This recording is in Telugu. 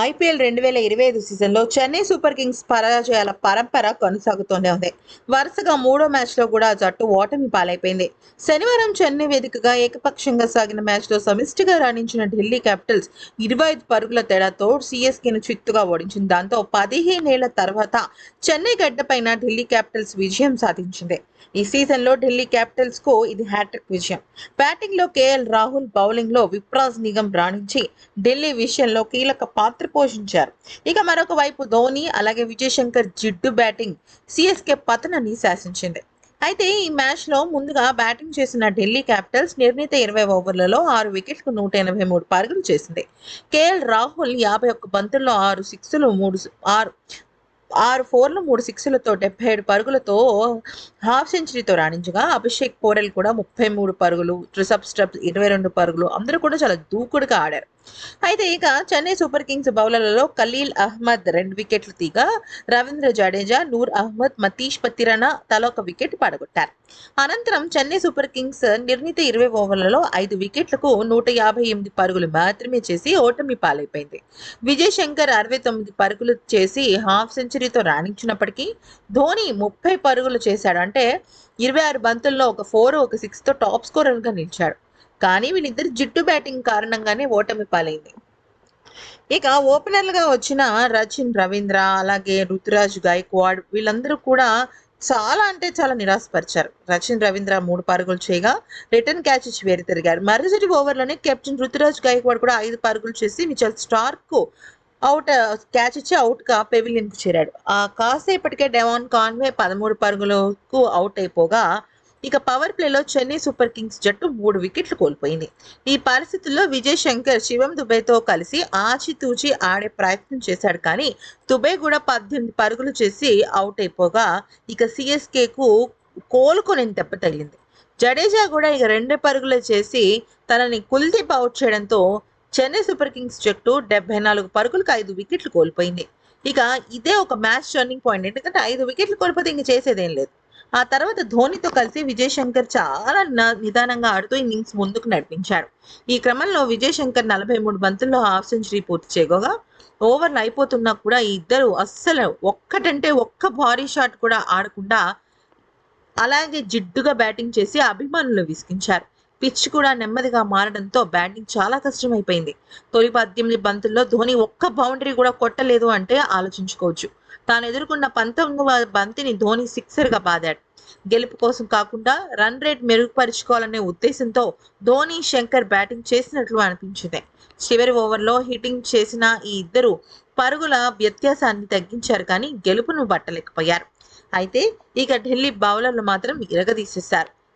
ఐపీఎల్ రెండు వేల ఇరవై ఐదు సీజన్లో చెన్నై సూపర్ కింగ్స్ పరాజయాల పరంపర కొనసాగుతూనే ఉంది. వరుసగా మూడో మ్యాచ్లో కూడా జట్టు ఓటమి పాలైపోయింది. శనివారం చెన్నై వేదికగా ఏకపక్షంగా సాగిన మ్యాచ్లో సమిష్టిగా రాణించిన ఢిల్లీ క్యాపిటల్స్ ఇరవై ఐదు పరుగుల తేడాతో సిఎస్కేను చిత్తుగా ఓడించింది. దాంతో పదిహేనేళ్ళ తర్వాత చెన్నై గడ్డపైన ఢిల్లీ క్యాపిటల్స్ విజయం సాధించింది. ఈ సీజన్లో ఢిల్లీ క్యాపిటల్స్కు ఇది హ్యాట్రిక్ విజయం. బ్యాటింగ్లో కేఎల్ రాహుల్ బౌలింగ్లో విప్రాజ్ నిగం రాణించి ఢిల్లీ విషయంలో కీలక పాత్ర పోషించారు. ఇక మరొక వైపు ధోని అలాగే విజయ్ శంకర్ జిడ్డు బ్యాటింగ్ సిఎస్కే పతనాన్ని శాసించింది. అయితే ఈ మ్యాచ్లో ముందుగా బ్యాటింగ్ చేసిన ఢిల్లీ క్యాపిటల్స్ నిర్ణీత ఇరవై ఓవర్లలో ఆరు వికెట్లకు నూట ఎనభై మూడు పరుగులు చేసింది. కేఎల్ రాహుల్ యాభై ఒక్క బంతుల్లో ఆరు సిక్స్లు మూడు ఆరు ఆరు ఫోర్లు మూడు సిక్స్లతో డెబ్బై ఏడు పరుగులతో హాఫ్ సెంచరీతో రాణించగా అభిషేక్ పోరెల్ కూడా ముప్పై మూడు పరుగులు రిసబ్ స్టెప్ ఇరవై రెండు పరుగులు అందరూ కూడా చాలా దూకుడుగా ఆడారు. అయితే ఇక చెన్నై సూపర్ కింగ్స్ బౌలర్లలో ఖలీల్ అహ్మద్ రెండు వికెట్లు తీగా రవీంద్ర జడేజా నూర్ అహ్మద్ మతీష్ పతిరణ తల ఒక వికెట్ పడగొట్టారు. అనంతరం చెన్నై సూపర్ కింగ్స్ నిర్ణీత ఇరవై ఓవర్లలో ఐదు వికెట్లకు నూట యాభై ఎనిమిది పరుగులు మాత్రమే చేసి ఓటమి పాలైపోయింది. విజయ్ శంకర్ అరవై తొమ్మిది పరుగులు చేసి హాఫ్ సెంచరీ సెంచరీతో రాణించినప్పటికీ ధోని ముప్పై పరుగులు చేశాడు. అంటే ఇరవై ఆరు బంతుల్లో ఒక ఫోర్ ఒక సిక్స్తో టాప్ స్కోరర్గా నిలిచాడు. కానీ వీళ్ళిద్దరు జిట్టు బ్యాటింగ్ కారణంగానే ఓటమి పాలైంది. ఇక ఓపెనర్లుగా వచ్చిన రచిన్ రవీంద్ర అలాగే రుతురాజ్ గైక్వాడ్ వీళ్ళందరూ కూడా చాలా అంటే చాలా నిరాశపరిచారు. రచిన్ రవీంద్ర మూడు పరుగులు చేయగా రిటర్న్ క్యాచ్ ఇచ్చి వేరు తిరిగారు. మరుసటి ఓవర్లోనే కెప్టెన్ రుతురాజ్ గైక్వాడ్ కూడా ఐదు పరుగులు చేసి Mitchell Starc out catch uh, ఇచ్చి అవుట్గా పెవిలియన్కు చేరాడు. ఆ కాసేపటికే డెవాన్ కాన్వే పదమూడు పరుగులకు అవుట్ అయిపోగా ఇక పవర్ ప్లేలో చెన్నై సూపర్ కింగ్స్ జట్టు మూడు వికెట్లు కోల్పోయింది. ఈ పరిస్థితుల్లో విజయ్ శంకర్ శివం దుబేతో కలిసి ఆచితూచి ఆడే ప్రయత్నం చేశాడు కానీ దుబే కూడా పద్దెనిమిది పరుగులు చేసి అవుట్ అయిపోగా ఇక సిఎస్కేకు కోలుకొని దెబ్బ తగిలింది. జడేజా కూడా ఇక రెండు పరుగులు చేసి తనని కుల్దీప్ అవుట్ చేయడంతో చెన్నై సూపర్ కింగ్స్ జట్టు డెబ్బై నాలుగు పరుగులకు ఐదు వికెట్లు కోల్పోయింది. ఇక ఇదే ఒక మ్యాచ్ టర్నింగ్ పాయింట్. ఎందుకంటే ఐదు వికెట్లు కోల్పోతే ఇంక చేసేదేం లేదు. ఆ తర్వాత ధోనితో కలిసి విజయ్ శంకర్ చాలా న- నిదానంగా ఆడుతూ ఇన్నింగ్స్ ముందుకు నడిపించాడు ఈ క్రమంలో విజయ్ శంకర్ నలభై మూడు బంతుల్లో హాఫ్ సెంచరీ పూర్తి చేయగా ఓవర్లు అయిపోతున్నా కూడా ఈ ఇద్దరు అస్సలు ఒక్కటంటే ఒక్క భారీ షాట్ కూడా ఆడకుండా అలాగే జిడ్డుగా బ్యాటింగ్ చేసి అభిమానులు విసిగించారు. పిచ్ కూడా నెమ్మదిగా మారడంతో బ్యాటింగ్ చాలా కష్టమైపోయింది. తొలి పద్దెనిమిది బంతుల్లో ధోని ఒక్క బౌండరీ కూడా కొట్టలేదు అంటే ఆలోచించుకోవచ్చు. తాను ఎదుర్కొన్న పంతొమ్మిదవ బంతిని ధోని సిక్సర్గా బాదాడు. గెలుపు కోసం కాకుండా రన్ రేట్ మెరుగుపరుచుకోవాలనే ఉద్దేశంతో ధోని శంకర్ బ్యాటింగ్ చేసినట్లు అనిపించింది. చివరి ఓవర్లో హిట్టింగ్ చేసిన ఈ ఇద్దరు పరుగుల వ్యత్యాసాన్ని తగ్గించారు కానీ గెలుపును పట్టలేకపోయారు అయితే ఇక ఢిల్లీ బౌలర్లు మాత్రం ఇరగదీసేశారు.